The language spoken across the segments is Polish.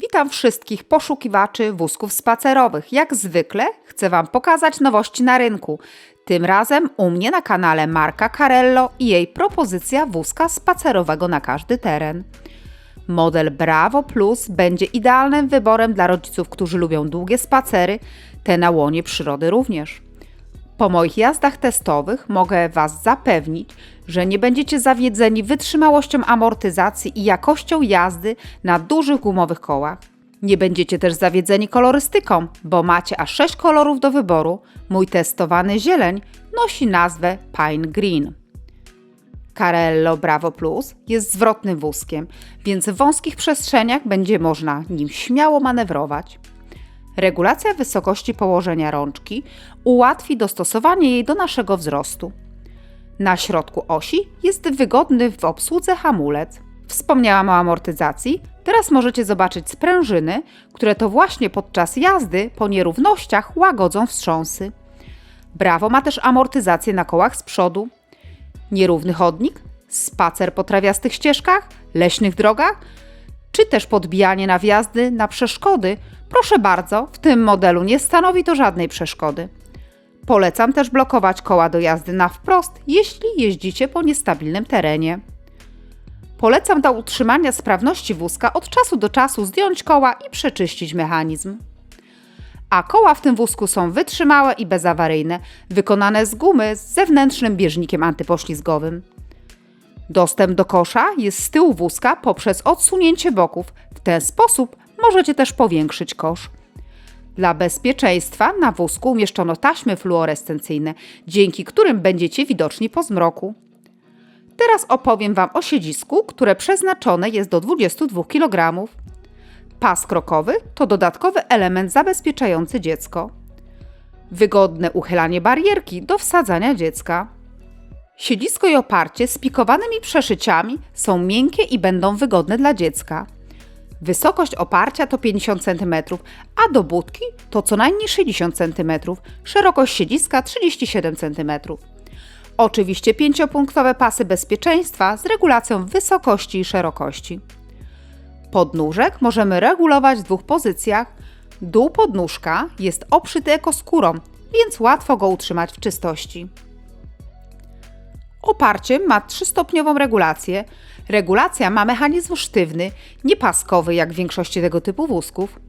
Witam wszystkich poszukiwaczy wózków spacerowych. Jak zwykle chcę Wam pokazać nowości na rynku. Tym razem u mnie na kanale Marka Carello i jej propozycja wózka spacerowego na każdy teren. Model Bravo Plus będzie idealnym wyborem dla rodziców, którzy lubią długie spacery, te na łonie przyrody również. Po moich jazdach testowych mogę Was zapewnić, że nie będziecie zawiedzeni wytrzymałością amortyzacji i jakością jazdy na dużych gumowych kołach. Nie będziecie też zawiedzeni kolorystyką, bo macie aż 6 kolorów do wyboru. Mój testowany zieleń nosi nazwę Pine Green. Carello Bravo Plus jest zwrotnym wózkiem, więc w wąskich przestrzeniach będzie można nim śmiało manewrować. Regulacja wysokości położenia rączki ułatwi dostosowanie jej do naszego wzrostu. Na środku osi jest wygodny w obsłudze hamulec. Wspomniałam o amortyzacji, teraz możecie zobaczyć sprężyny, które to właśnie podczas jazdy po nierównościach łagodzą wstrząsy. Brawo ma też amortyzację na kołach z przodu. Nierówny chodnik, spacer po trawiastych ścieżkach, leśnych drogach, czy też podbijanie na wjazdy na przeszkody, proszę bardzo, w tym modelu nie stanowi to żadnej przeszkody. Polecam też blokować koła do jazdy na wprost, jeśli jeździcie po niestabilnym terenie. Polecam do utrzymania sprawności wózka od czasu do czasu zdjąć koła i przeczyścić mechanizm. A koła w tym wózku są wytrzymałe i bezawaryjne, wykonane z gumy z zewnętrznym bieżnikiem antypoślizgowym. Dostęp do kosza jest z tyłu wózka poprzez odsunięcie boków. W ten sposób możecie też powiększyć kosz. Dla bezpieczeństwa na wózku umieszczono taśmy fluorescencyjne, dzięki którym będziecie widoczni po zmroku. Teraz opowiem Wam o siedzisku, które przeznaczone jest do 22 kg. Pas krokowy to dodatkowy element zabezpieczający dziecko. Wygodne uchylanie barierki do wsadzania dziecka. Siedzisko i oparcie z pikowanymi przeszyciami są miękkie i będą wygodne dla dziecka. Wysokość oparcia to 50 cm, a do budki to co najmniej 60 cm, szerokość siedziska 37 cm. Oczywiście pięciopunktowe pasy bezpieczeństwa z regulacją wysokości i szerokości. Podnóżek możemy regulować w dwóch pozycjach. Dół podnóżka jest obszyty ekoskórą, więc łatwo go utrzymać w czystości. Oparcie ma trzystopniową regulację. Regulacja ma mechanizm sztywny, nie paskowy jak w większości tego typu wózków.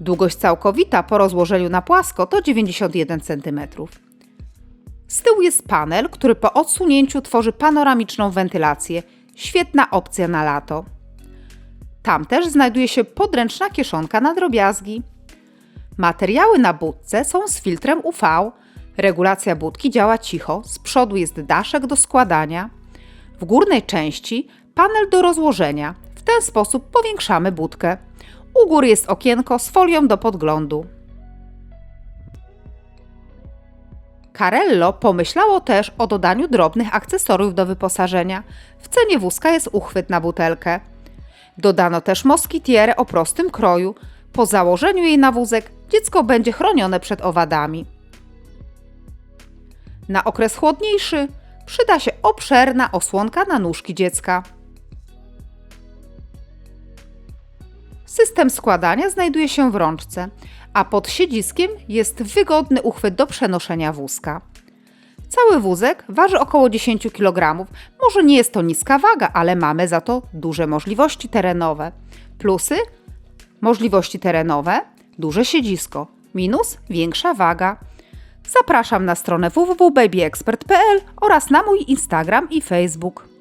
Długość całkowita po rozłożeniu na płasko to 91 cm. Z tyłu jest panel, który po odsunięciu tworzy panoramiczną wentylację. Świetna opcja na lato. Tam też znajduje się podręczna kieszonka na drobiazgi. Materiały na budce są z filtrem UV. Regulacja budki działa cicho, z przodu jest daszek do składania. W górnej części panel do rozłożenia. W ten sposób powiększamy budkę. U góry jest okienko z folią do podglądu. Carello pomyślało też o dodaniu drobnych akcesoriów do wyposażenia. W cenie wózka jest uchwyt na butelkę. Dodano też moskitierę o prostym kroju. Po założeniu jej na wózek dziecko będzie chronione przed owadami. Na okres chłodniejszy przyda się obszerna osłonka na nóżki dziecka. System składania znajduje się w rączce, a pod siedziskiem jest wygodny uchwyt do przenoszenia wózka. Cały wózek waży około 10 kg. Może nie jest to niska waga, ale mamy za to duże możliwości terenowe. Plusy: możliwości terenowe, duże siedzisko. Minus: większa waga. Zapraszam na stronę www.babyexpert.pl oraz na mój Instagram i Facebook.